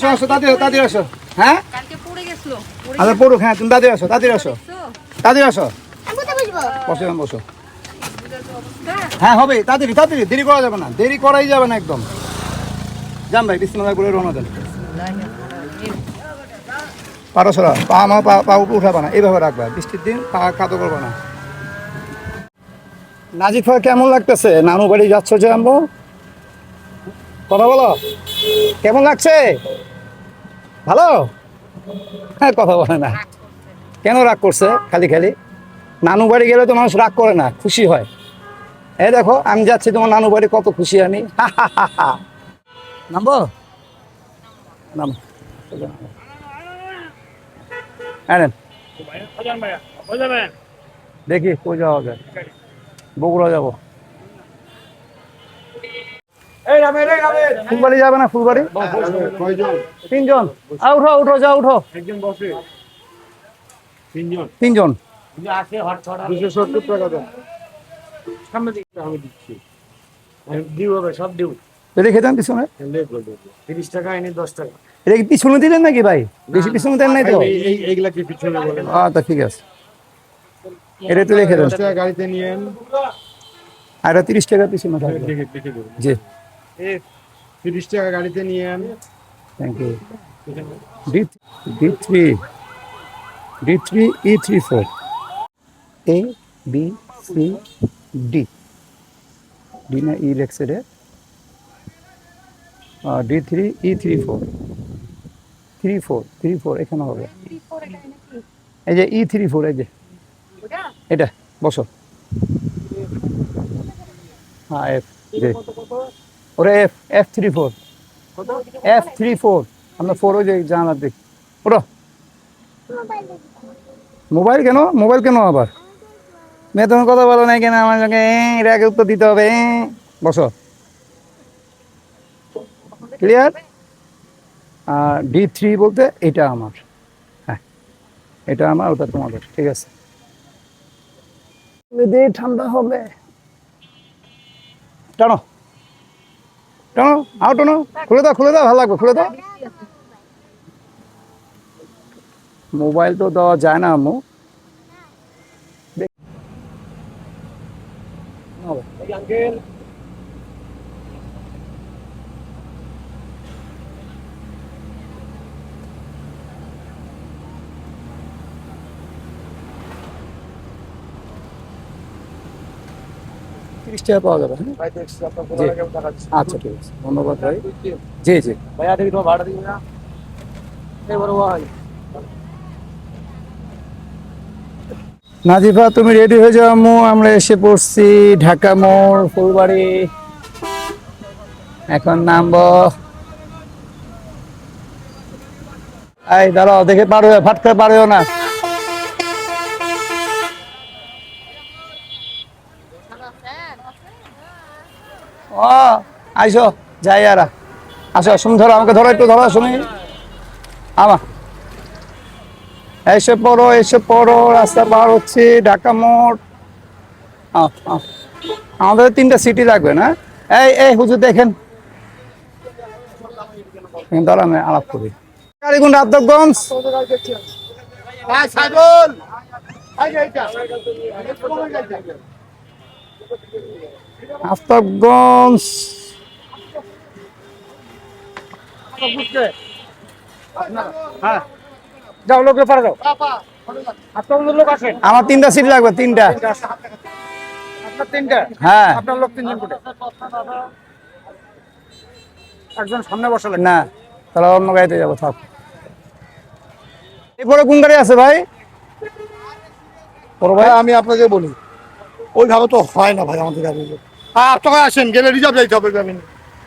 আসো আসো তাদের আসো হ্যাঁ? কালকে পড়ে গেছিল পড়ে আচ্ছা পড়ুক হ্যাঁ তুমি তাদের আসো তাদের আসো। তাদের আসো। বসে বসো এখানে বসো। বুঝার তো অবস্থা। হ্যাঁ হবে তাড়াতাড়ি তাড়াতাড়ি দেরি করা যাবে না দেরি করাই যাবে না একদম। যান ভাই বিসমিল্লাহ করে রওনা দেন। পারো সরা পা আমার পা পা উপরে উঠাবে না এইভাবে রাখবা বৃষ্টির দিন পা কাতো করবে না। নাজিফ ভাই কেমন লাগতেছে? নানু বাড়ি যাচ্ছ যে আম্বু কথা বলো। কেমন লাগছে? ভালো? হ্যাঁ কথা বলে না। কেন রাগ করছে খালি খালি? নানু বাড়ি গেলে তো মানুষ রাগ করে না খুশি হয়। এ দেখো আমি যাচ্ছি তোমার নানু বাড়ি কত খুশি আমি। নামবো? নাম। দেখি কই যাওয়া যায়। বগুড়া যাব। ফুলবাড়ি যাবে না ফুলবাড়ি? তিনজন। উঠো উঠো যাও উঠো। তিনজন? দেন খেতাম পিছনে তিরিশ টাকা এনে দশ টাকা। এটা কি পিছনে দিলেন নাকি ভাই? বেশি পিছনে দেন নাই তো? এইগুলা কি পিছনে বলেন আচ্ছা ঠিক আছে। এটা তো রেখে দেন। গাড়িতে নিয়ে আর তিরিশ টাকা পিছনে থাকবে। দেবো জি। তিরিশ টাকা গাড়িতে নিয়ে আন। Thank you D D three D three E three four A B C D D না ই লেখছে রে D three E three four three four three four এখানে হবে। এই যে ই থ্রি ফোর এই যে। এটা বসো। হ্যাঁ এফ ওরে F F three four F three four আমরা ফোর ওই যে জানালার দিক। ওটা মোবাইল কেন? মোবাইল কেন আবার? মেয়ে তুমি কথা বলো নাই কেন? আমার সঙ্গে এ, এটা আগে উত্তর দিতে হবে। বসো। ক্লিয়ার আর ডি থ্রি বলতে এটা আমার। হ্যাঁ এটা আমার ওটা তোমাদের। ঠিক আছে। ঠান্ডা হবে। টানো। টানো আও টানো খুলে দাও খুলে দাও, ভালো লাগবে, খুলে দাও। মোবাইল তো দেওয়া যায় না, আম্মু। তিরিশ টাকা পাওয়া যাবে হ্যাঁ? আচ্ছা ঠিক আছে। ধন্যবাদ ভাই। জি জি। ভাইয়া দেখি তোমার ভাড়া দিবি না। এই বড় ভাই। নাজিফা তুমি রেডি হয়ে যাও আম্মু। আমরা এসে পড়ছি ঢাকা মোড় ফুলবাড়ি। এখন নামবো। এই দাঁড়াও দেখে পার ফাট করে পার না। ও, আইসো, যাই আর আসো শুনি ধরো, আমাকে ধরো, একটু ধরো, শুনি। আমা। এসে পড়ো এসে পড়ো, রাস্তা পার হচ্ছে, ঢাকা মোড়। আমাদের তিনটা সিটি লাগবে, না? এই এই, হুজুর, দেখেন। দাঁড়া আমি আলাপ করি। কালীগুন্ড আব্দগঞ্জ আফতাবগঞ্জ। হ্যাঁ যাও লোকে পারে যাও আপনার লোক আসেন। আমার তিনটা সিট লাগবে তিনটা। আপনার তিনটা? হ্যাঁ। আপনার লোক তিনজন করে একজন সামনে বসা লাগে না তাহলে অন্য গাড়িতে যাব থাক। এরপরে কোন গাড়ি আছে ভাই? বড় ভাই ভাই আমি আপনাকে বলি ওইভাবে তো হয় না ভাই আমাদের গাড়ি আপনাকে আসেন গেলে রিজার্ভ যাইতে হবে গ্রামীণ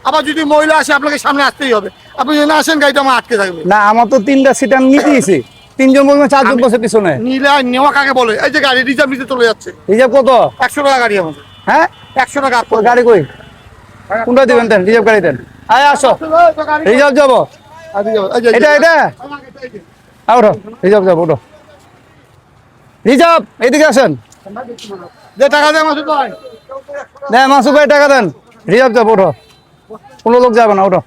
আবার যদি মহিলা আসে আপনাকে সামনে আসতেই হবে। আপনি যদি না আসেন গাড়িটা আমার আটকে থাকবে। না আমার তো তিনটা সিট আমি নিতেইছি তিনজন বলবেন চারজন বসে পিছনে। নিলে নেওয়া কাকে বলে? এই যে গাড়ি রিজার্ভ নিতে চলে যাচ্ছে। রিজার্ভ কত? একশো টাকা গাড়ি আমাদের। হ্যাঁ? একশো টাকা গাড়ি কই? কোনটা দিবেন দেন? রিজার্ভ গাড়ি দেন। আয় আসো। রিজার্ভ যাব। এটা এটা? ওঠো। রিজার্ভ যাব ওঠো। রিজার্ভ এইদিকে আসেন। যে টাকা দেয় মাসুদ ভাই দেন মাসুক ভাই টাকা দেন। রিজার্ভ যাব ওঠো। কোনো লোক যাবে না ওঠো।